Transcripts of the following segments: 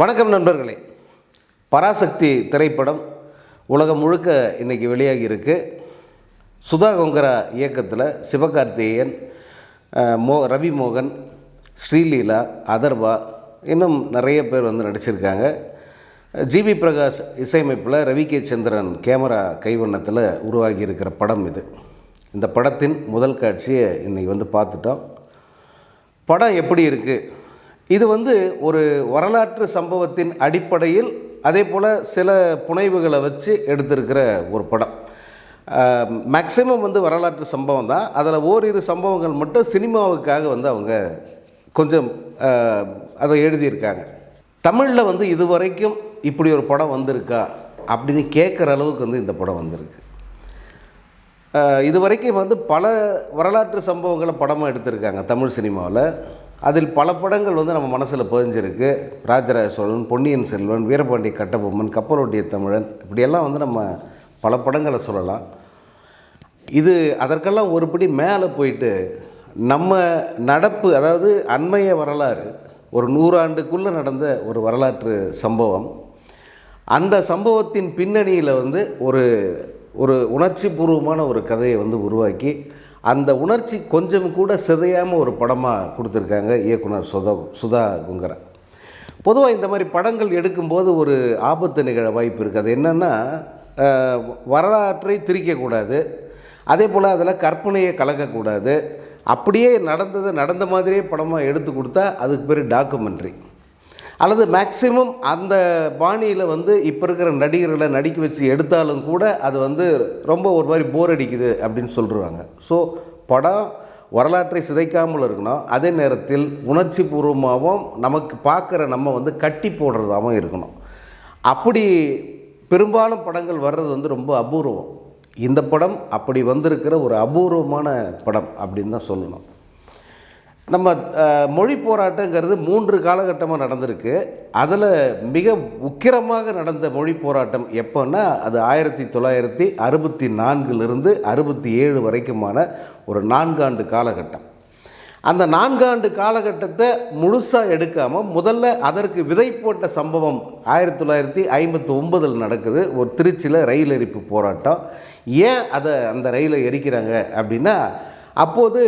வணக்கம் நண்பர்களே. பராசக்தி திரைப்படம் உலகம் முழுக்க இன்னைக்கு வெளியாகி இருக்குது சுதா கொங்கரா இயக்கத்தில் சிவகார்த்திகேயன் மோ ரவி மோகன் ஸ்ரீலீலா அதர்வா இன்னும் நிறைய பேர் வந்து நடிச்சிருக்காங்க. ஜிபி பிரகாஷ் இசையமைப்பில் ரவி கே சந்திரன் கேமரா கைவண்ணத்தில் உருவாகி இருக்கிற படம் இது. இந்த படத்தின் முதல் காட்சியை இன்றைக்கி வந்து பார்த்துட்டோம். படம் எப்படி இருக்குது இது வந்து ஒரு வரலாற்று சம்பவத்தின் அடிப்படையில் அதே போல் சில புனைவுகளை வச்சு எடுத்திருக்கிற ஒரு படம். மேக்சிமம் வந்து வரலாற்று சம்பவம் தான். அதில் ஓரிரு சம்பவங்கள் மட்டும் சினிமாவுக்காக வந்து அவங்க கொஞ்சம் அதை எழுதியிருக்காங்க. தமிழில் வந்து இதுவரைக்கும் இப்படி ஒரு படம் வந்திருக்கா அப்படின்னு கேட்குற அளவுக்கு வந்து இந்த படம் வந்திருக்கு. இது வரைக்கும் வந்து பல வரலாற்று சம்பவங்களை படமாக எடுத்திருக்காங்க தமிழ் சினிமாவில். அதில் பல படங்கள் வந்து நம்ம மனசில் பதிஞ்சிருக்கு. ராஜராஜ சோழன் பொன்னியின் செல்வன் வீரபாண்டி கட்டபொம்மன் கப்பலோட்டிய தமிழன் இப்படியெல்லாம் வந்து நம்ம பல படங்களை சொல்லலாம். இது அதற்கெல்லாம் ஒருபடி மேலே போயிட்டு நம்ம நடப்பு அதாவது அண்மைய வரலாறு ஒரு நூறாண்டுக்குள்ளே நடந்த ஒரு வரலாற்று சம்பவம். அந்த சம்பவத்தின் பின்னணியில் வந்து ஒரு ஒரு உணர்ச்சி பூர்வமான ஒரு கதையை வந்து உருவாக்கி அந்த உணர்ச்சி கொஞ்சம் கூட சிதையாமல் ஒரு படமாக கொடுத்துருக்காங்க இயக்குனர் சுதா சுதா குங்கரா பொதுவாக இந்த மாதிரி படங்கள் எடுக்கும்போது ஒரு ஆபத்து நிகழ வாய்ப்பு இருக்குது அது என்னென்னா வரலாற்றை திரிக்கக்கூடாது. அதே போல் அதில் கற்பனையை கலக்கக்கூடாது. அப்படியே நடந்தது நடந்த மாதிரியே படமாக எடுத்து கொடுத்தா அதுக்கு பேர் டாக்குமெண்ட்ரி. அல்லது மேக்சிமம் அந்த பாணியில் வந்து இப்போ இருக்கிற நடிகர்களை நடிக்க வச்சு எடுத்தாலும் கூட அது வந்து ரொம்ப ஒரு மாதிரி போர் அடிக்குது அப்படின்னு சொல்கிறாங்க ஸோ படம் வரலாற்றை சிதைக்காமல் இருக்கணும். அதே நேரத்தில் உணர்ச்சி பூர்வமாகவும் நமக்கு பார்க்குற நம்ம வந்து கட்டி போடுறதாகவும் இருக்கணும். அப்படி பெரும்பாலும் படங்கள் வர்றது வந்து ரொம்ப அபூர்வம். இந்த படம் அப்படி வந்திருக்கிற ஒரு அபூர்வமான படம் அப்படின்னு தான் சொல்லணும். நம்ம மொழி போராட்டங்கிறது மூன்று காலகட்டமாக நடந்திருக்கு. அதில் மிக உக்கிரமாக நடந்த மொழி போராட்டம் எப்போன்னா அது ஆயிரத்தி தொள்ளாயிரத்தி அறுபத்தி நான்கிலிருந்து அறுபத்தி ஏழு வரைக்குமான ஒரு நான்காண்டு காலகட்டம். அந்த நான்காண்டு காலகட்டத்தை முழுசாக எடுக்காமல் முதல்ல அதற்கு விதை போட்ட சம்பவம் ஆயிரத்தி தொள்ளாயிரத்தி ஐம்பத்தி ஒன்பதில் நடக்குது. ஒரு திருச்சியில் ரயில் எரிப்பு போராட்டம். ஏன் அதை அந்த ரயிலை எரிக்கிறாங்க அப்படின்னா அப்போது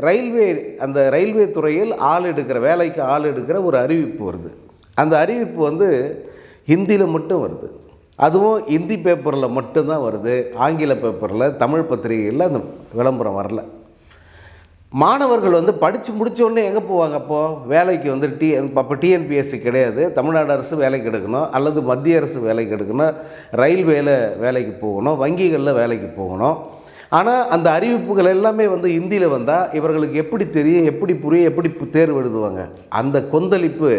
ரயில்வே அந்த ரயில்வே துறையில் ஆள் எடுக்கிற வேலைக்கு ஆள் எடுக்கிற ஒரு அறிவிப்பு வருது. அந்த அறிவிப்பு வந்து ஹிந்தியில் மட்டும் வருது. அதுவும் ஹிந்தி பேப்பரில் மட்டும்தான் வருது. ஆங்கில பேப்பரில் தமிழ் பத்திரிகையில் அந்த விளம்பரம் வரல. மாணவர்கள் வந்து படித்து முடித்தோடனே எங்கே போவாங்க அப்போது வேலைக்கு வந்து டி அப்போ டிஎன்பிஎஸ்சி கிடையாது. தமிழ்நாடு அரசு வேலைக்கு எடுக்கணும். அல்லது மத்திய அரசு வேலைக்கு எடுக்கணும். ரயில்வேல வேலைக்கு போகணும். வங்கிகளில் வேலைக்கு போகணும். ஆனால் அந்த அறிவிப்புகள் எல்லாமே வந்து ஹிந்தியில் வந்தால் இவர்களுக்கு எப்படி தெரியும் எப்படி புரிய எப்படி தேர்வு எழுதுவாங்க? அந்த கொந்தளிப்பு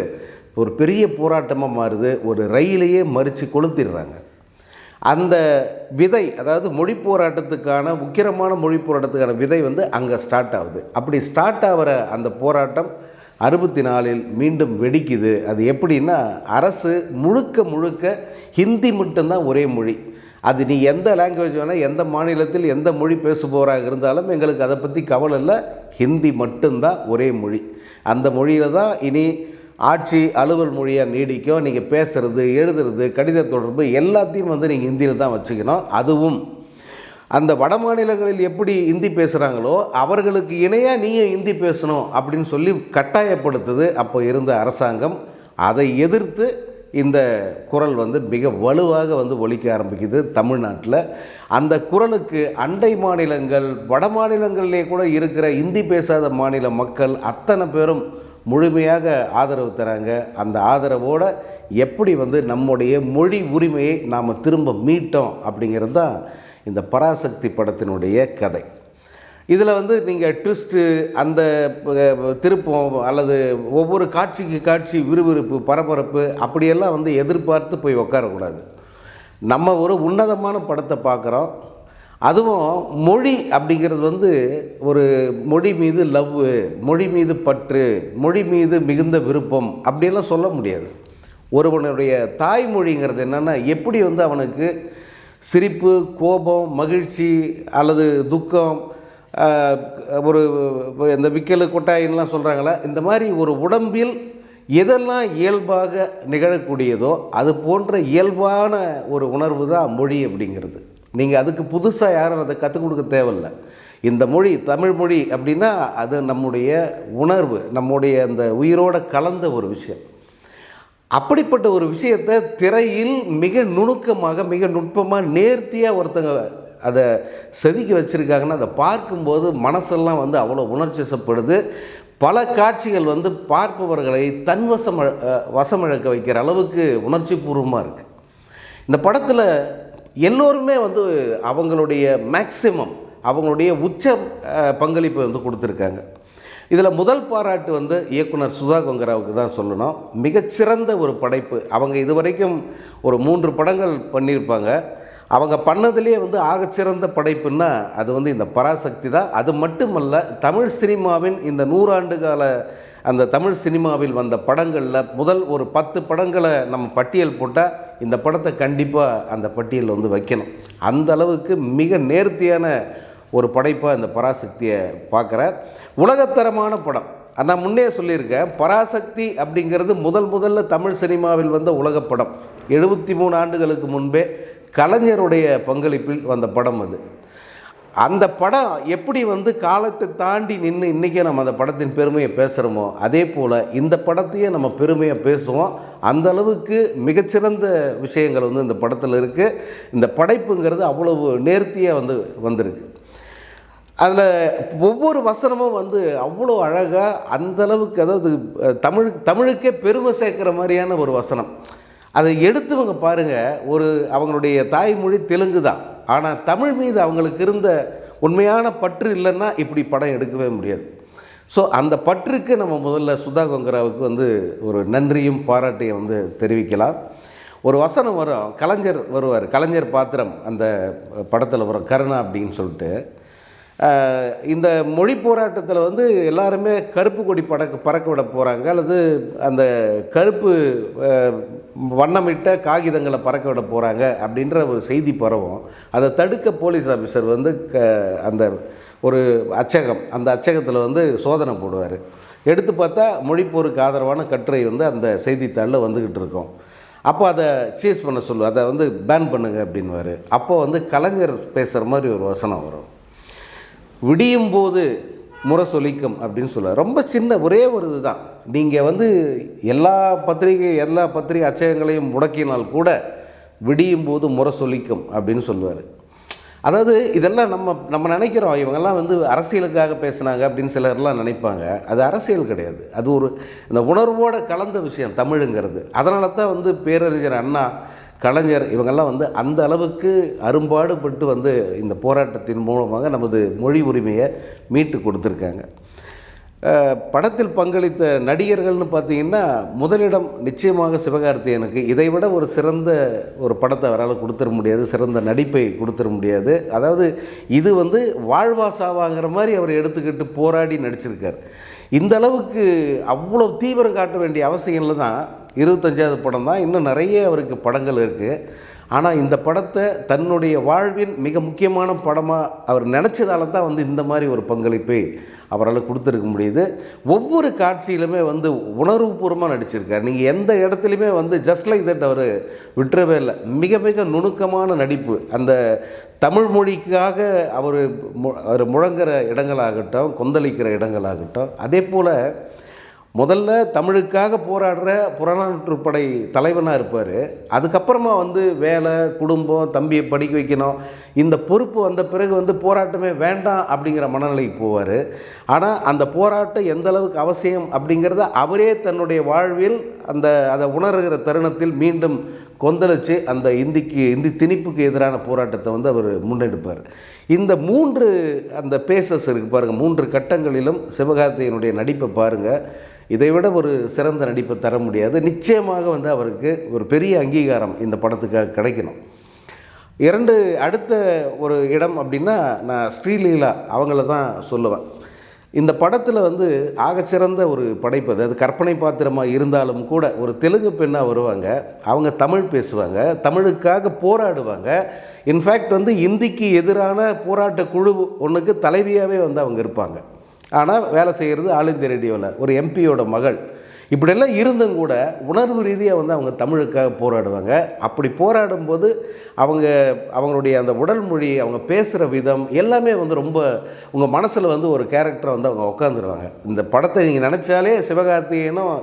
ஒரு பெரிய போராட்டமாக மாறுது. ஒரு ரயிலையே மறித்து கொளுத்திடுறாங்க. அந்த விதை அதாவது மொழி போராட்டத்துக்கான உக்கிரமான மொழி போராட்டத்துக்கான விதை வந்து அங்கே ஸ்டார்ட் ஆகுது. அப்படி ஸ்டார்ட் ஆகிற அந்த போராட்டம் அறுபத்தி நாலில் மீண்டும் வெடிக்குது. அது எப்படின்னா அரசு முழுக்க முழுக்க ஹிந்தி மட்டும்தான் ஒரே மொழி. அது நீ எந்த லாங்குவேஜ் வேணால் எந்த மாநிலத்தில் எந்த மொழி பேசுபவராக இருந்தாலும் எங்களுக்கு அதை பற்றி கவலை இல்லை. ஹிந்தி மட்டும்தான் ஒரே மொழி. அந்த மொழியில் தான் இனி ஆட்சி அலுவல் மொழியாக நீடிக்கும். நீங்கள் பேசுகிறது எழுதுறது கடித தொடர்பு எல்லாத்தையும் வந்து நீங்கள் ஹிந்தியில் தான் வச்சுக்கணும். அதுவும் அந்த வட மாநிலங்களில் எப்படி ஹிந்தி பேசுகிறாங்களோ அவர்களுக்கு இணையாக நீங்கள் ஹிந்தி பேசணும் அப்படின்னு சொல்லி கட்டாயப்படுத்துது அப்போ இருந்த அரசாங்கம். அதை எதிர்த்து இந்த குரல் வந்து மிக வலுவாக வந்து ஒழிக்க ஆரம்பிக்குது தமிழ்நாட்டில். அந்த குரலுக்கு அண்டை மாநிலங்கள் வட மாநிலங்களிலே கூட இருக்கிற இந்தி பேசாத மாநில மக்கள் அத்தனை பேரும் முழுமையாக ஆதரவு தராங்க. அந்த ஆதரவோடு எப்படி வந்து நம்முடைய மொழி உரிமையை நாம் திரும்ப மீட்டோம் அப்படிங்கிறது தான் இந்த பராசக்தி படத்தினுடைய கதை. இதில் வந்து நீங்கள் ட்விஸ்ட்டு அந்த திருப்பம் அல்லது ஒவ்வொரு காட்சிக்கு காட்சி விறுவிறுப்பு பரபரப்பு அப்படியெல்லாம் வந்து எதிர்பார்த்து போய் உட்காரக்கூடாது நம்ம ஒரு உன்னதமான படத்தை பார்க்குறோம். அதுவும் மொழி அப்படிங்கிறது வந்து ஒரு மொழி மீது லவ் மொழி மீது பற்று மொழி மீது மிகுந்த விருப்பம் அப்படியெல்லாம் சொல்ல முடியாது. ஒருவனுடைய தாய்மொழிங்கிறது என்னென்னா எப்படி வந்து அவனுக்கு சிரிப்பு கோபம் மகிழ்ச்சி அல்லது துக்கம் ஒரு இந்த விக்கல் கொட்டாயின்லாம் சொல்கிறாங்களா இந்த மாதிரி ஒரு உடம்பில் எதெல்லாம் இயல்பாக நிகழக்கூடியதோ அது போன்ற இயல்பான ஒரு உணர்வு தான் மொழி அப்படிங்கிறது. நீங்கள் அதுக்கு புதுசாக யாரும் அதை கற்றுக் கொடுக்க தேவையில்லை. இந்த மொழி தமிழ் மொழி அப்படின்னா அது நம்முடைய உணர்வு நம்முடைய அந்த உயிரோட கலந்த ஒரு விஷயம். அப்படிப்பட்ட ஒரு விஷயத்தை திரையில் மிக நுணுக்கமாக மிக நுட்பமாக நேர்த்தியாக ஒருத்தங்க அதை செதுக்கி வச்சுருக்காங்கன்னா அதை பார்க்கும்போது மனசெல்லாம் வந்து அவ்வளோ உணர்ச்சிசப்படுது பல காட்சிகள் வந்து பார்ப்பவர்களை தன்வசம் வசமிழக்க வைக்கிற அளவுக்கு உணர்ச்சி பூர்வமாக இருக்குது இந்த படத்தில் எல்லோருமே வந்து அவங்களுடைய மேக்சிமம் அவங்களுடைய உச்ச பங்களிப்பை வந்து கொடுத்துருக்காங்க. இதில் முதல் பாராட்டு வந்து இயக்குனர் சுதா கொங்கராவுக்கு தான் சொல்லணும். மிகச்சிறந்த ஒரு படைப்பு. அவங்க இதுவரைக்கும் ஒரு மூன்று படங்கள் பண்ணியிருப்பாங்க. அவங்க பண்ணதுலேயே வந்து ஆகச்சிறந்த படைப்புன்னா அது வந்து இந்த பராசக்தி தான். அது மட்டுமல்ல தமிழ் சினிமாவின் இந்த நூறாண்டு கால அந்த தமிழ் சினிமாவில் வந்த படங்களில் முதல் ஒரு பத்து படங்களை நம்ம பட்டியல் போட்டால் இந்த படத்தை கண்டிப்பாக அந்த பட்டியலில் வந்து வைக்கணும். அந்த அளவுக்கு மிக நேர்த்தியான ஒரு படைப்பாக இந்த பராசக்தியை பார்க்குறார். உலகத்தரமான படம். நான் முன்னே சொல்லியிருக்கேன் பராசக்தி அப்படிங்கிறது முதல் முதல்ல தமிழ் சினிமாவில் வந்த உலகப் படம். எழுபத்தி மூணு ஆண்டுகளுக்கு முன்பே கலைஞருடைய பங்களிப்பில் வந்த படம் அது. அந்த படம் எப்படி வந்து காலத்தை தாண்டி நின்று இன்றைக்கே நம்ம அந்த படத்தின் பெருமையை பேசுகிறோமோ அதே போல் இந்த படத்தையே நம்ம பெருமையாக பேசுவோம். அந்த அளவுக்கு மிகச்சிறந்த விஷயங்கள் வந்து இந்த படத்தில் இருக்குது இந்த படைப்புங்கிறது அவ்வளவு நேர்த்தியாக வந்து வந்திருக்கு. அதில் ஒவ்வொரு வசனமும் வந்து அவ்வளோ அழகாக அந்தளவுக்கு அதாவது தமிழ் தமிழுக்கே பெருமை சேர்க்குற மாதிரியான ஒரு வசனம். அதை எடுத்தவங்க பாருங்கள் ஒரு அவங்களுடைய தாய்மொழி தெலுங்கு தான். ஆனால் தமிழ் மீது அவங்களுக்கு இருந்த உண்மையான பற்று இல்லைன்னா இப்படி படம் எடுக்கவே முடியாது. ஸோ அந்த பற்றுக்கு நம்ம முதல்ல சுதா கொங்கராவுக்கு வந்து ஒரு நன்றியும் பாராட்டையும் வந்து தெரிவிக்கலாம். ஒரு வசனம் வரும் கலைஞர் வருவார் கலைஞர் பாத்திரம் அந்த படத்தில் வரும் கருணா அப்படின்னு சொல்லிட்டு. இந்த மொழி போராட்டத்தில் வந்து எல்லாருமே கருப்பு கொடி பறக்க பறக்க விட போகிறாங்க அல்லது அந்த கருப்பு வண்ணமிட்ட காகிதங்களை பறக்க விட போகிறாங்க அப்படின்ற ஒரு செய்தி பரவும். அதை தடுக்க போலீஸ் ஆஃபீஸர் வந்து க அந்த ஒரு அச்சகம் அந்த அச்சகத்தில் வந்து சோதனை போடுவார். எடுத்து பார்த்தா மொழிப்போருக்கு ஆதரவான கட்டுரை வந்து அந்த செய்தித்தாளில் வந்துக்கிட்டு இருக்கும். அப்போ அதை சீஸ் பண்ண சொல்லு அதை வந்து பேன் பண்ணுங்க அப்படின்வார் அப்போ வந்து கலைஞர் பேசுகிற மாதிரி ஒரு வசனம் வரும். விடியும் போது முரசொலிக்கும் அப்படின்னு சொல்லுவார். ரொம்ப சின்ன ஒரே ஒரு இதுதான். நீங்கள் வந்து எல்லா பத்திரிகை எல்லா பத்திரிகை அச்சகங்களையும் முடக்கினால் கூட விடியும் போது முரசொலிக்கும் அப்படின்னு சொல்லுவார். அதாவது இதெல்லாம் நம்ம நம்ம நினைக்கிறோம். இவங்கெல்லாம் வந்து அரசியலுக்காக பேசுனாங்க அப்படின்னு சிலர்லாம் நினைப்பாங்க. அது அரசியல் கிடையாது. அது ஒரு இந்த உணர்வோடு கலந்த விஷயம் தமிழுங்கிறது. அதனால தான் வந்து பேரறிஞர் அண்ணா கலைஞர் இவங்கெல்லாம் வந்து அந்த அளவுக்கு அரும்பாடுபட்டு வந்து இந்த போராட்டத்தின் மூலமாக நமது மொழி உரிமையை மீட்டு கொடுத்துருக்காங்க. படத்தில் பங்களித்த நடிகர்கள்னு பார்த்தீங்கன்னா முதலிடம் நிச்சயமாக சிவகார்த்தியனுக்கு இதை விட ஒரு சிறந்த ஒரு படத்தை அவரால் கொடுத்துட முடியாது சிறந்த நடிப்பை கொடுத்துட முடியாது. அதாவது இது வந்து வாழ்வா சாவாங்கிற மாதிரி அவர் எடுத்துக்கிட்டு போராடி நடிச்சிருக்கார். இந்த அளவுக்கு அவ்வளோ தீவிரம் காட்ட வேண்டிய அவசியம் இல்லை தான் இருபத்தஞ்சாவது படம் தான். இன்னும் நிறைய அவருக்கு படங்கள் இருக்குது ஆனால் இந்த படத்தை தன்னுடைய வாழ்வின் மிக முக்கியமான படமாக அவர் நினச்சதால தான் வந்து இந்த மாதிரி ஒரு பங்களிப்பை அவரால் கொடுத்துருக்க முடியுது. ஒவ்வொரு காட்சியிலுமே வந்து உணர்வுபூர்வமாக நடிச்சிருக்கார். நீங்கள் எந்த இடத்துலையுமே வந்து ஜஸ்ட் லைக் தட் அவர் விட்டுறவே இல்லை. மிக மிக நுணுக்கமான நடிப்பு. அந்த தமிழ் மொழிக்காக அவர் மு- அவர் முழங்குற இடங்களாகட்டும் கொந்தளிக்கிற இடங்களாகட்டும் அதே போல் முதல்ல தமிழுக்காக போராடுற புறநானூற்றுப்படை தலைவனாக இருப்பார். அதுக்கப்புறமா வந்து வேலை குடும்பம் தம்பியை படிக்க வைக்கணும். இந்த பொறுப்பு வந்த பிறகு வந்து போராட்டமே வேண்டாம் அப்படிங்கிற மனநிலைக்கு போவார். ஆனால் அந்த போராட்டம் எந்த அளவுக்கு அவசியம் அப்படிங்கிறத அவரே தன்னுடைய வாழ்வில் அந்த அதை உணர்கிற தருணத்தில் மீண்டும் கொந்தளித்து அந்த இந்திக்கு இந்தி திணிப்புக்கு எதிரான போராட்டத்தை வந்து அவர் முன்னெடுப்பார். இந்த மூன்று அந்த பேசஸ் இருக்குது பாருங்கள் மூன்று கட்டங்களிலும் சிவகார்த்தியனுடைய நடிப்பை பாருங்கள் இதை விட ஒரு சிறந்த நடிப்பை தர முடியாது. நிச்சயமாக வந்து அவருக்கு ஒரு பெரிய அங்கீகாரம் இந்த படத்துக்காக கிடைக்கணும். இரண்டு அடுத்த ஒரு இடம் அப்படின்னா நான் ஸ்ரீலீலா அவங்கள தான் சொல்லுவேன். இந்த படத்தில் வந்து ஆகச்சிறந்த ஒரு படைப்பு அது அது கற்பனை பாத்திரமாக இருந்தாலும் கூட ஒரு தெலுங்கு பெண்ணாக வருவாங்க அவங்க தமிழ் பேசுவாங்க தமிழுக்காக போராடுவாங்க. இன்ஃபேக்ட் வந்து இந்திக்கு எதிரான போராட்ட குழு ஒன்றுக்கு தலைவியாகவே வந்து அவங்க இருப்பாங்க. ஆனால் வேலை செய்கிறது ஆல் இந்திய ரேடியோவில் ஒரு எம்பியோட மகள். இப்படியெல்லாம் இருந்தும் கூட உணர்வு ரீதியாக வந்து அவங்க தமிழுக்காக போராடுவாங்க. அப்படி போராடும்போது அவங்க அவங்களுடைய அந்த உடல் மொழி அவங்க பேசுகிற விதம் எல்லாமே வந்து ரொம்ப உங்கள் மனசில் வந்து ஒரு கேரக்டரை வந்து அவங்க உட்காந்துருவாங்க இந்த படத்தை நீங்கள் நினச்சாலே சிவகார்த்திகேயனும்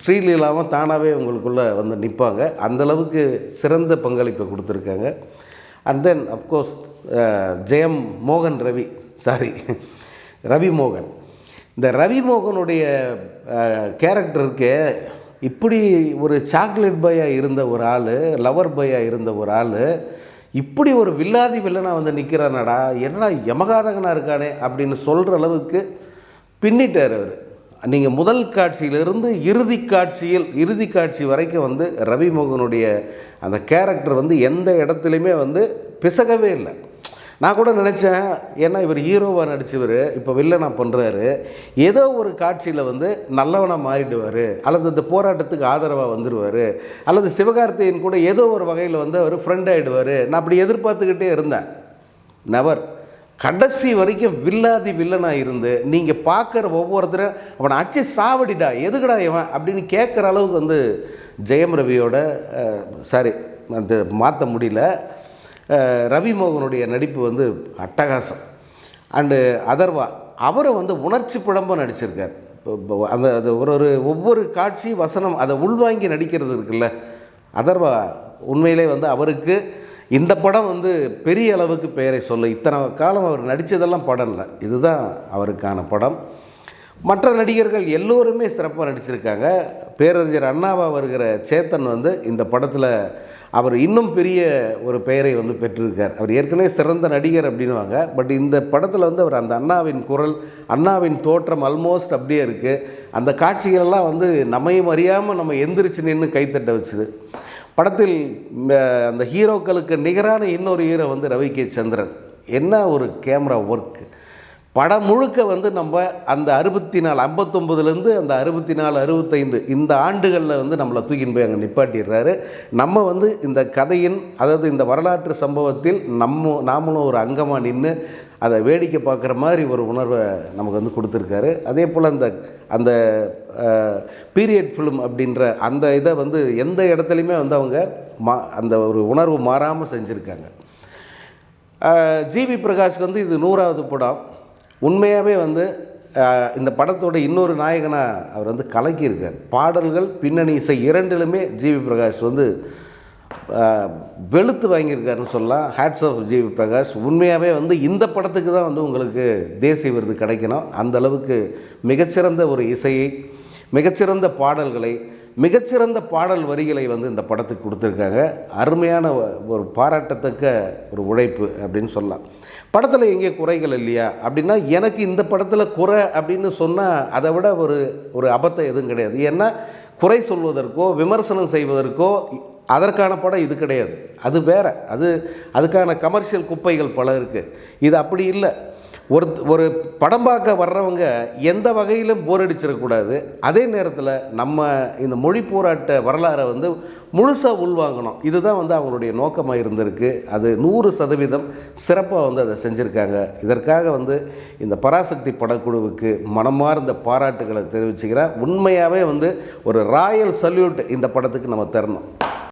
ஸ்ரீலீலாவும் தானாகவே உங்களுக்குள்ளே வந்து நிற்பாங்க அந்தளவுக்கு சிறந்த பங்களிப்பை கொடுத்துருக்காங்க. அண்ட் தென் அப்கோர்ஸ் ஜெயம் மோகன் ரவி. சாரி ரவி மோகன் இந்த ரவி மோகனுடைய கேரக்டருக்கு இப்படி ஒரு சாக்லேட் பாயாக இருந்த ஒரு ஆள் லவர் பாயாக இருந்த ஒரு ஆள் இப்படி ஒரு வில்லாதி வில்லனாக வந்து நிற்கிறானடா என்னடா யமகாதகனாக இருக்கானே அப்படின்னு சொல்கிற அளவுக்கு பின்னிட்டார் அவர். நீங்கள் முதல் காட்சியிலிருந்து இறுதி காட்சியில் இறுதி காட்சி வரைக்கும் வந்து ரவி மோகனுடைய அந்த கேரக்டர் வந்து எந்த இடத்துலையுமே வந்து பிசகவே இல்லை. நான் கூட நினச்சேன் ஏன்னா இவர் ஹீரோவாக நடித்தவர் இப்போ வில்லனா பண்ணுறாரு ஏதோ ஒரு காட்சியில் வந்து நல்லவனாக மாறிடுவார் அல்லது இந்த போராட்டத்துக்கு ஆதரவாக வந்துடுவார் அல்லது சிவகார்த்தியின் கூட ஏதோ ஒரு வகையில் வந்து அவர் ஃப்ரெண்ட் ஆகிடுவார் நான் அப்படி எதிர்பார்த்துக்கிட்டே இருந்தேன். நவர் கடைசி வரைக்கும் வில்லாதி வில்லனாக இருந்து நீங்கள் பார்க்குற ஒவ்வொருத்தரும் அவனை அடிச்சு சாவடிடா எதுக்குடா இவன்? அப்படின்னு கேட்குற அளவுக்கு வந்து ஜெயம் ரவியோட சாரி அந்த மாற்ற முடியல. ரவி மோகனுடைய நடிப்பு வந்து அட்டகாசம். அண்டு அதர்வா அவரை வந்து உணர்ச்சி புடம்பாக நடிச்சிருக்கார். அந்த அது ஒரு ஒரு ஒவ்வொரு காட்சி வசனம் அதை உள்வாங்கி நடிக்கிறது இருக்குல்ல அதர்வா உண்மையிலே வந்து அவருக்கு இந்த படம் வந்து பெரிய அளவுக்கு பெயரை சொல்ல இத்தனை காலம் அவர் நடித்ததெல்லாம் படம் இல்லை இதுதான் அவருக்கான படம். மற்ற நடிகர்கள் எல்லோருமே சிறப்பாக நடிச்சிருக்காங்க. பேரறிஞர் அண்ணாவா வருகிற சேத்தன் வந்து இந்த படத்தில் அவர் இன்னும் பெரிய ஒரு பெயரை வந்து பெற்றிருக்கார். அவர் ஏற்கனவே சிறந்த நடிகர் அப்படின்னுவாங்க. பட் இந்த படத்தில் வந்து அவர் அந்த அண்ணாவின் குரல் அண்ணாவின் தோற்றம் ஆல்மோஸ்ட் அப்படியே இருக்குது அந்த காட்சிகளெல்லாம் வந்து நம்மையும் அறியாமல் நம்ம எந்திரிச்சு நின்று கைத்தட்ட வச்சுது. படத்தில் அந்த ஹீரோக்களுக்கு நிகரான இன்னொரு ஹீரோ வந்து ரவி கே சந்திரன். என்ன ஒரு கேமரா ஒர்க்கு படம் முழுக்க வந்து நம்ம அந்த அறுபத்தி நாலு ஐம்பத்தொம்பதுலேருந்து அந்த அறுபத்தி நாலு அறுபத்தைந்து இந்த ஆண்டுகளில் வந்து நம்மளை தூக்கின்னு போய் அங்கே நிப்பாட்டிடுறாரு. நம்ம வந்து இந்த கதையின் அதாவது இந்த வரலாற்று சம்பவத்தில் நம்ம நாமளும் ஒரு அங்கமாக நின்று அதை வேடிக்கை பார்க்குற மாதிரி ஒரு உணர்வை நமக்கு வந்து கொடுத்துருக்காரு. அதே போல் அந்த அந்த பீரியட் ஃபிலிம் அப்படின்ற அந்த இதை வந்து எந்த இடத்துலையுமே வந்து அவங்க மா அந்த ஒரு உணர்வு மாறாமல் செஞ்சுருக்காங்க. ஜிவி பிரகாஷ்க்கு வந்து இது நூறாவது படம். உண்மையாகவே வந்து இந்த படத்தோட இன்னொரு நாயகனாக அவர் வந்து கலக்கியிருக்கார். பாடல்கள் பின்னணி இசை இரண்டிலுமே ஜிவி பிரகாஷ் வந்து வெளுத்து வாங்கியிருக்காருன்னு சொல்லலாம். Hats off GV Prakash. உண்மையாகவே வந்து இந்த படத்துக்கு தான் வந்து உங்களுக்கு தேசிய விருது கிடைக்கணும். அந்தளவுக்கு மிகச்சிறந்த ஒரு இசையை மிகச்சிறந்த பாடல்களை மிகச்சிறந்த பாடல் வரிகளை வந்து இந்த படத்துக்கு கொடுத்துருக்காங்க. அருமையான ஒரு பாராட்டத்தக்க ஒரு உழைப்பு அப்படின்னு சொல்லலாம். படத்தில் எங்கே குறைகள் இல்லையா? அப்படின்னா எனக்கு இந்த படத்தில் குறை அப்படின்னு சொன்னால் அதை விட ஒரு ஒரு அபத்தம் எதுவும் கிடையாது. ஏன்னா குறை சொல்வதற்கோ விமர்சனம் செய்வதற்கோ அதற்கான படம் இது கிடையாது. அது வேற. அது அதுக்கான கமர்ஷியல் குப்பைகள் பல இருக்குது இது அப்படி இல்லை. ஒரு ஒரு படம் பார்க்க வர்றவங்க எந்த வகையிலும் போர் அடிச்சிடக்கூடாது அதே நேரத்தில் நம்ம இந்த மொழி போராட்ட வரலாறை வந்து முழுசாக உள்வாங்கணும். இதுதான் வந்து அவங்களுடைய நோக்கமாக இருந்திருக்கு. அது நூறு சதவீதம் சிறப்பாக வந்து அதை செஞ்சுருக்காங்க. இதற்காக வந்து இந்த பராசக்தி படக்குழுவுக்கு மனமார்ந்த பாராட்டுகளை தெரிவிச்சுக்கிறேன். உண்மையாகவே வந்து ஒரு ராயல் சல்யூட் இந்த படத்துக்கு நம்ம தரணும்.